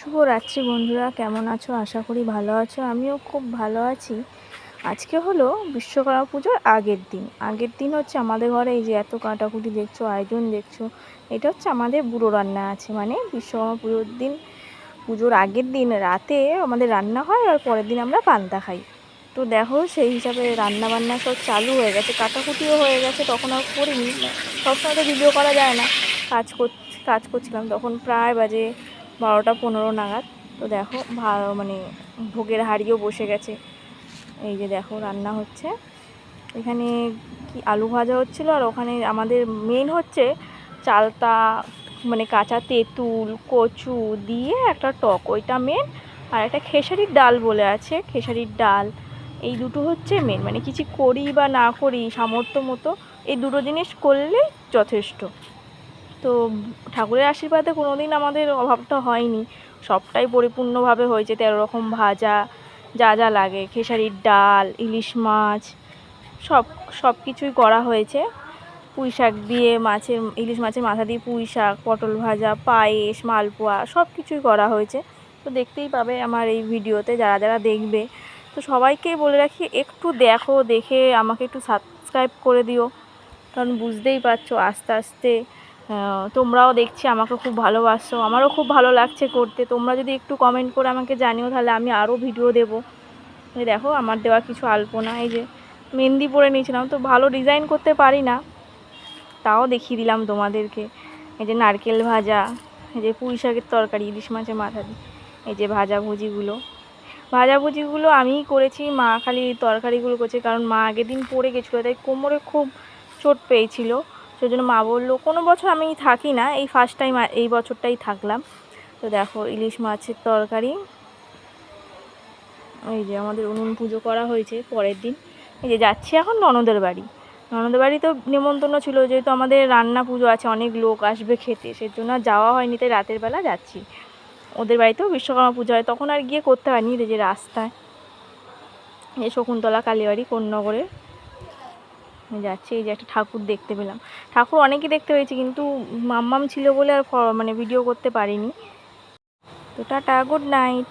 শুভরাত্রি বন্ধুরা, কেমন আছো? আশা করি ভালো আছো, আমিও খুব ভালো আছি। আজকে হলো বিশ্বকর্মা পুজোর আগের দিন। আগের দিন হচ্ছে আমাদের ঘরে এই যে এত কাটাকুটি দেখছ, আয়োজন দেখছ, এটা হচ্ছে আমাদের বুড়ো রান্না আছে। মানে বিশ্বকর্মা পুজোর দিন, পুজোর আগের দিন রাতে আমাদের রান্না হয় আর পরের দিন আমরা পান্তা খাই। তো দেখো, সেই হিসাবে রান্না বান্না সব চালু হয়ে গেছে, কাটাকুটিও হয়ে গেছে, তখন আর করিনি। সবসময় তো ভিডিও করা যায় না। কাজ কর, কাজ করছিলাম, তখন প্রায় বাজে বারোটা পনেরো নাগাদ। তো দেখো মানে ভোগের হাড়িও বসে গেছে। এই যে দেখো, রান্না হচ্ছে। এখানে কি আলু ভাজা হচ্ছিল আর ওখানে আমাদের মেন হচ্ছে চালতা মানে কাঁচা তেঁতুল, কচু দিয়ে একটা টক। ওইটা মেন আর একটা খেসারির ডাল বলে আছে, খেসারির ডাল। এই দুটো হচ্ছে মেন মানে কিছু করি বা না করি সামর্থ্য মতো এই দুটো জিনিস করলে যথেষ্ট। তো ঠাকুরের আশীর্বাদে কোনো দিন আমাদের অভাবটা হয়নি। সবটাই পরিপূর্ণভাবে হয়েছে। তেরো রকম ভাজা, যা যা লাগে। খেসারির ডাল, ইলিশ মাছ, সব সব কিছুই করা হয়েছে। পুঁই শাক দিয়ে মাছের, ইলিশ মাছের মাথা দিয়ে পুঁই শাক, পটল ভাজা, পায়েস, মালপোয়া, সব কিছুই করা হয়েছে। তো দেখতেই পাবে আমার এই ভিডিওতে, যারা যারা দেখবে। তো সবাইকেই বলে রাখি, একটু দেখো, দেখে আমাকে একটু সাবস্ক্রাইব করে দিও। কারণ বুঝতেই পারছ, আস্তে আস্তে তোমরাও দেখছি, আমাকে খুব ভালোবাসো। আমারও খুব ভালো লাগছে করতে। তোমরা যদি একটু কমেন্ট করে আমাকে জানিও, তাহলে আমি আরও ভিডিও দেবো। দেখো, আমার দেওয়া কিছু আলপনা। এই যে মেহেন্দি পরে নিয়েছিলাম, তো ভালো ডিজাইন করতে পারি না। তাও দেখিয়ে দিলাম তোমাদেরকে। এই যে নারকেল ভাজা, এই যে পুঁই শাকের তরকারি, ইলিশ মাছের মাথা দিয়ে এই যে ভাজাভুজিগুলো ভাজাভুজিগুলো আমিই করেছি, মা খালি তরকারিগুলো করছে, কারণ মা আগের দিন পড়ে গেছিল, তাই কোমরে খুব চোট পেয়েছিল। সেই জন্য মা বলল, কোনো বছর আমি থাকি না, এই ফার্স্ট টাইম এই বছরটাই থাকলাম। তো দেখো, ইলিশ মাছের তরকারি। এই যে আমাদের উনুন পুজো করা হয়েছে পরের দিন। এই যে যাচ্ছি এখন ননদের বাড়ি। ননদের বাড়ি তো নেমন্তন্ন ছিল, যেহেতু আমাদের রান্না পুজো আছে, অনেক লোক আসবে খেতে সেই জন্য যাওয়া হয়নি, তাই রাতের বেলা যাচ্ছি। ওদের বাড়িতেও বিশ্বকর্মা পুজো হয়, তখন আর গিয়ে করতে হয়নি যে রাস্তায়। এই শকুন্তলা কালীবাড়ি, কোন্নগরে। যাচ্ছি, এই যে একটা ঠাকুর দেখতে পেলাম। ঠাকুর অনেকই দেখতে পেয়েছি, কিন্তু মাম্মাম ছিল বলে আর মানে ভিডিও করতে পারিনি। তো টাটা গুড নাইট